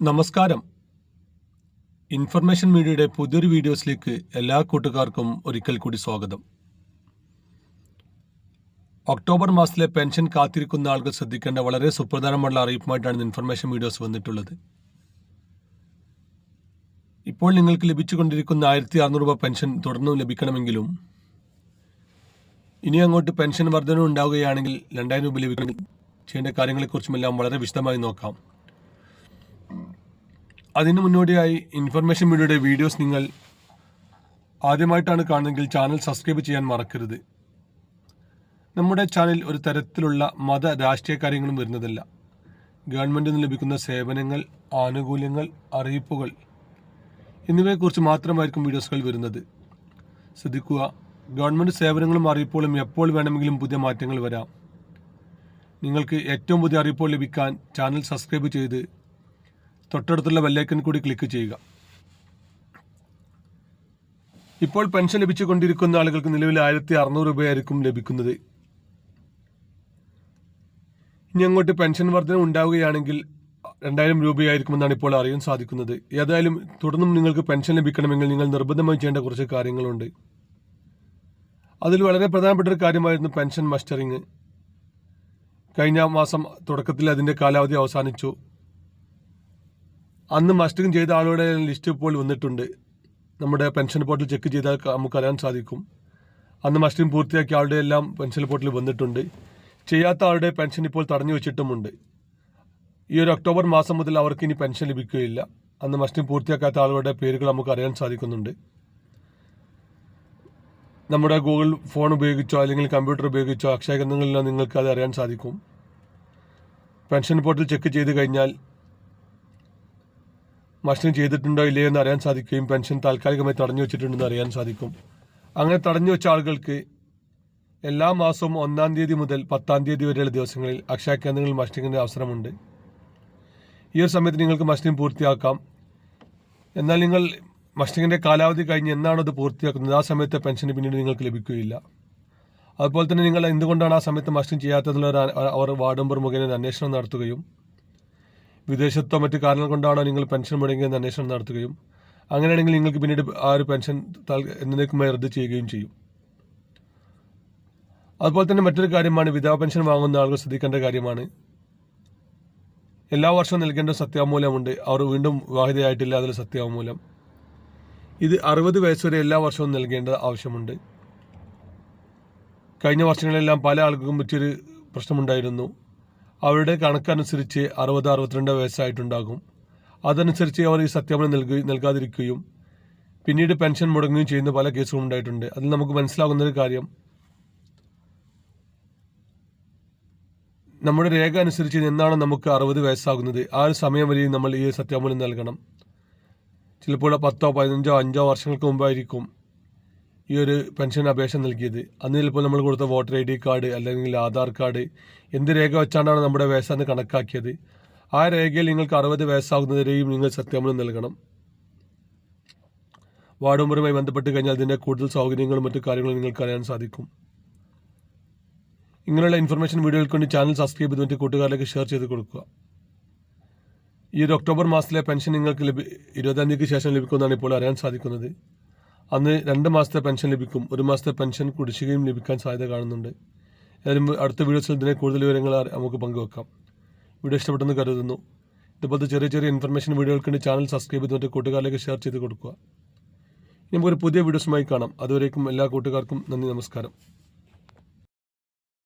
നമസ്കാരം. ഇൻഫർമേഷൻ മീഡിയയുടെ പുതിയൊരു വീഡിയോസിലേക്ക് എല്ലാ കൂട്ടുകാർക്കും ഒരിക്കൽ കൂടി സ്വാഗതം. ഒക്ടോബർ മാസത്തിലെ പെൻഷൻ കാത്തിരിക്കുന്ന ആളുകൾ ശ്രദ്ധിക്കേണ്ട വളരെ സുപ്രധാനമുള്ള അറിയിപ്പുമായിട്ടാണ് ഇൻഫർമേഷൻ വീഡിയോസ് വന്നിട്ടുള്ളത്. ഇപ്പോൾ നിങ്ങൾക്ക് ലഭിച്ചുകൊണ്ടിരിക്കുന്ന ആയിരത്തി അറുന്നൂറ് രൂപ പെൻഷൻ തുടർന്നും ലഭിക്കണമെങ്കിലും ഇനി അങ്ങോട്ട് പെൻഷൻ വർധന ഉണ്ടാവുകയാണെങ്കിൽ രണ്ടായിരം രൂപ ലഭിക്കണമെങ്കിൽ ചെയ്യേണ്ട കാര്യങ്ങളെക്കുറിച്ചുമെല്ലാം വളരെ വിശദമായി നോക്കാം. അതിനു മുന്നോടിയായി ഇൻഫർമേഷൻ മീഡിയയുടെ വീഡിയോസ് നിങ്ങൾ ആദ്യമായിട്ടാണ് കാണുന്നതെങ്കിൽ ചാനൽ സബ്സ്ക്രൈബ് ചെയ്യാൻ മറക്കരുത്. നമ്മുടെ ചാനൽ ഒരു തരത്തിലുള്ള മത രാഷ്ട്രീയ കാര്യങ്ങളും വരുന്നതല്ല. ഗവൺമെന്റിൽ നിന്ന് ലഭിക്കുന്ന സേവനങ്ങൾ ആനുകൂല്യങ്ങൾ അറിയിപ്പുകൾ എന്നിവയെക്കുറിച്ച് മാത്രമായിരിക്കും വീഡിയോസുകൾ വരുന്നത്. ശ്രദ്ധിക്കുക ഗവൺമെന്റ് സേവനങ്ങളും അറിയിപ്പുകളും എപ്പോൾ വേണമെങ്കിലും പുതിയ മാറ്റങ്ങൾ വരാം. നിങ്ങൾക്ക് ഏറ്റവും പുതിയ അറിയിപ്പുകൾ ലഭിക്കാൻ ചാനൽ സബ്സ്ക്രൈബ് ചെയ്ത് തൊട്ടടുത്തുള്ള ബെല്ലൈക്കൻ കൂടി ക്ലിക്ക് ചെയ്യുക. ഇപ്പോൾ പെൻഷൻ ലഭിച്ചുകൊണ്ടിരിക്കുന്ന ആളുകൾക്ക് നിലവിൽ ആയിരത്തി അറുന്നൂറ് രൂപയായിരിക്കും ലഭിക്കുന്നത്. ഇനി അങ്ങോട്ട് പെൻഷൻ വർധന ഉണ്ടാവുകയാണെങ്കിൽ രണ്ടായിരം രൂപയായിരിക്കുമെന്നാണ് ഇപ്പോൾ അറിയാൻ സാധിക്കുന്നത്. ഏതായാലും തുടർന്നും നിങ്ങൾക്ക് പെൻഷൻ ലഭിക്കണമെങ്കിൽ നിങ്ങൾ നിർബന്ധമായി ചെയ്യേണ്ട കുറച്ച് കാര്യങ്ങളുണ്ട്. അതിൽ വളരെ പ്രധാനപ്പെട്ട ഒരു കാര്യമായിരുന്നു പെൻഷൻ മസ്റ്ററിങ് കഴിഞ്ഞ മാസം തുടക്കത്തിൽ അതിന്റെ കാലാവധി അവസാനിച്ചു. അന്ന് മസ്റ്റിംഗ് ചെയ്ത ആളുകളുടെ ലിസ്റ്റ് ഇപ്പോൾ വന്നിട്ടുണ്ട്. നമ്മുടെ പെൻഷൻ പോർട്ടൽ ചെക്ക് ചെയ്താൽ നമുക്ക് അറിയാൻ സാധിക്കും. അന്ന് മസ്റ്റിംഗ് പൂർത്തിയാക്കിയ ആളുടെ എല്ലാം പെൻഷൻ പോർട്ടൽ വന്നിട്ടുണ്ട്. ചെയ്യാത്ത ആളുടെ പെൻഷൻ ഇപ്പോൾ തടഞ്ഞു വെച്ചിട്ടുമുണ്ട്. ഈ ഒരു ഒക്ടോബർ മാസം മുതൽ അവർക്ക് ഇനി പെൻഷൻ ലഭിക്കുകയില്ല. അന്ന് മസ്റ്റിംഗ് പൂർത്തിയാക്കാത്ത ആളുകളുടെ പേരുകൾ നമുക്ക് അറിയാൻ സാധിക്കുന്നുണ്ട്. നമ്മുടെ ഗൂഗിൾ ഫോൺ ഉപയോഗിച്ചോ അല്ലെങ്കിൽ കമ്പ്യൂട്ടർ ഉപയോഗിച്ചോ അക്ഷയ കേന്ദ്രങ്ങളിലോ നിങ്ങൾക്ക് അത് അറിയാൻ സാധിക്കും. പെൻഷൻ പോർട്ടൽ ചെക്ക് ചെയ്ത് കഴിഞ്ഞാൽ മസ്റ്റിംഗ് ചെയ്തിട്ടുണ്ടോ ഇല്ലയോ എന്ന് അറിയാൻ സാധിക്കുകയും പെൻഷൻ താൽക്കാലികമായി തടഞ്ഞു വെച്ചിട്ടുണ്ടെന്ന് അറിയാൻ സാധിക്കും. അങ്ങനെ തടഞ്ഞു വെച്ച ആളുകൾക്ക് എല്ലാ മാസവും ഒന്നാം തീയതി മുതൽ പത്താം തീയതി വരെയുള്ള ദിവസങ്ങളിൽ അക്ഷയ കേന്ദ്രങ്ങളിൽ മസ്റ്റിങ്ങിന്റെ അവസരമുണ്ട്. ഈ ഒരു സമയത്ത് നിങ്ങൾക്ക് മസ്റ്റിംഗ് പൂർത്തിയാക്കാം. എന്നാൽ നിങ്ങൾ മഷ്ടിങ്ങിന്റെ കാലാവധി കഴിഞ്ഞ് എന്നാണ് അത് പൂർത്തിയാക്കുന്നത്? ആ സമയത്ത് പെൻഷൻ പിന്നീട് നിങ്ങൾക്ക് ലഭിക്കുകയില്ല. അതുപോലെ തന്നെ നിങ്ങൾ എന്തുകൊണ്ടാണ് ആ സമയത്ത് മസ്റ്റിംഗ് ചെയ്യാത്തതിനുള്ള അവർ വാർഡ് മെമ്പർ മുഖേന അന്വേഷണം നടത്തുകയും വിദേശത്തോ മറ്റു കാരണങ്ങൾ കൊണ്ടാണോ നിങ്ങൾ പെൻഷൻ മുടങ്ങിയെന്ന് അന്വേഷണം നടത്തുകയും അങ്ങനെയാണെങ്കിൽ നിങ്ങൾക്ക് പിന്നീട് ആ ഒരു പെൻഷൻ എന്നേക്കുമായി റദ്ദ് ചെയ്യുകയും ചെയ്യും. അതുപോലെ തന്നെ മറ്റൊരു കാര്യമാണ് വിധവാ പെൻഷൻ വാങ്ങുന്ന ആളുകൾ ശ്രദ്ധിക്കേണ്ട കാര്യമാണ്. എല്ലാ വർഷവും നൽകേണ്ട സത്യാമൂലമുണ്ട് അവർ വീണ്ടും വിവാഹിതയായിട്ടില്ല അതിൽ സത്യാമൂലം ഇത് അറുപത് വയസ്സ് വരെ എല്ലാ വർഷവും നൽകേണ്ട ആവശ്യമുണ്ട്. കഴിഞ്ഞ വർഷങ്ങളിലെല്ലാം പല ആളുകൾക്കും മറ്റൊരു പ്രശ്നമുണ്ടായിരുന്നു. അവരുടെ കണക്കനുസരിച്ച് അറുപത് അറുപത്തിരണ്ട് വയസ്സായിട്ടുണ്ടാകും. അതനുസരിച്ച് അവർ ഈ സത്യാപനം നൽകി നൽകാതിരിക്കുകയും പിന്നീട് പെൻഷൻ മുടങ്ങുകയും ചെയ്യുന്ന പല കേസുകളും ഉണ്ടായിട്ടുണ്ട്. അതിൽ നമുക്ക് മനസ്സിലാകുന്ന ഒരു കാര്യം നമ്മുടെ രേഖ അനുസരിച്ച് എന്നാണ് നമുക്ക് അറുപത് വയസ്സാകുന്നത്. ആ ഒരു സമയം വരെയും നമ്മൾ ഈ സത്യാപനം നൽകണം. ചിലപ്പോൾ പത്തോ പതിനഞ്ചോ അഞ്ചോ വർഷങ്ങൾക്ക് മുമ്പായിരിക്കും. ഈ ഒരു പെൻഷൻ അപേക്ഷ നൽകിയത്. അന്ന് ചിലപ്പോൾ നമ്മൾ കൊടുത്ത വോട്ടർ ഐ ഡി കാർഡ് അല്ലെങ്കിൽ ആധാർ കാർഡ് എന്ത് രേഖ വെച്ചാണ് നമ്മുടെ വയസ്സെന്ന് കണക്കാക്കിയത്? ആ രേഖയിൽ നിങ്ങൾക്ക് അറുപത് വയസ്സാകുന്നതിനെയും നിങ്ങൾ സത്യാമൂലം നൽകണം. വാർഡ് മെമ്പറുമായി ബന്ധപ്പെട്ട് കഴിഞ്ഞാൽ അതിന്റെ കൂടുതൽ സൗകര്യങ്ങളും മറ്റു കാര്യങ്ങളും നിങ്ങൾക്ക് അറിയാൻ സാധിക്കും. ഇങ്ങനെയുള്ള ഇൻഫർമേഷൻ വീഡിയോകൾക്ക് വേണ്ടി ചാനൽ സബ്സ്ക്രൈബ് ചെയ്ത് മറ്റു കൂട്ടുകാരിലേക്ക് ഷെയർ ചെയ്ത് കൊടുക്കുക. ഈ ഒരു ഒക്ടോബർ മാസത്തിലെ പെൻഷൻ നിങ്ങൾക്ക് ലഭി ഇരുപതാം തീയതിക്ക് ശേഷം ലഭിക്കുമെന്നാണ് ഇപ്പോൾ അറിയാൻ സാധിക്കുന്നത്. അന്ന് രണ്ട് മാസത്തെ പെൻഷൻ ലഭിക്കും. ഒരു മാസത്തെ പെൻഷൻ കുടിശ്ശികയും ലഭിക്കാൻ സാധ്യത കാണുന്നുണ്ട്. ഏതായാലും അടുത്ത വീഡിയോസിൽ ഇതിനെ കൂടുതൽ വിവരങ്ങൾ നമുക്ക് പങ്കുവെക്കാം. വീഡിയോ ഇഷ്ടപ്പെട്ടെന്ന് കരുതുന്നു. ഇതുപോലത്തെ ചെറിയ ചെറിയ ഇൻഫർമേഷൻ വീഡിയോകൾക്ക് വേണ്ടി ചാനൽ സബ്സ്ക്രൈബ് ചെയ്ത് ചെയ്തിട്ട് കൂട്ടുകാരിലേക്ക് ഷെയർ ചെയ്ത് കൊടുക്കുക. ഇനി നമുക്കൊരു പുതിയ വീഡിയോസുമായി കാണാം. അതുവരേക്കും എല്ലാ കൂട്ടുകാർക്കും നന്ദി നമസ്കാരം.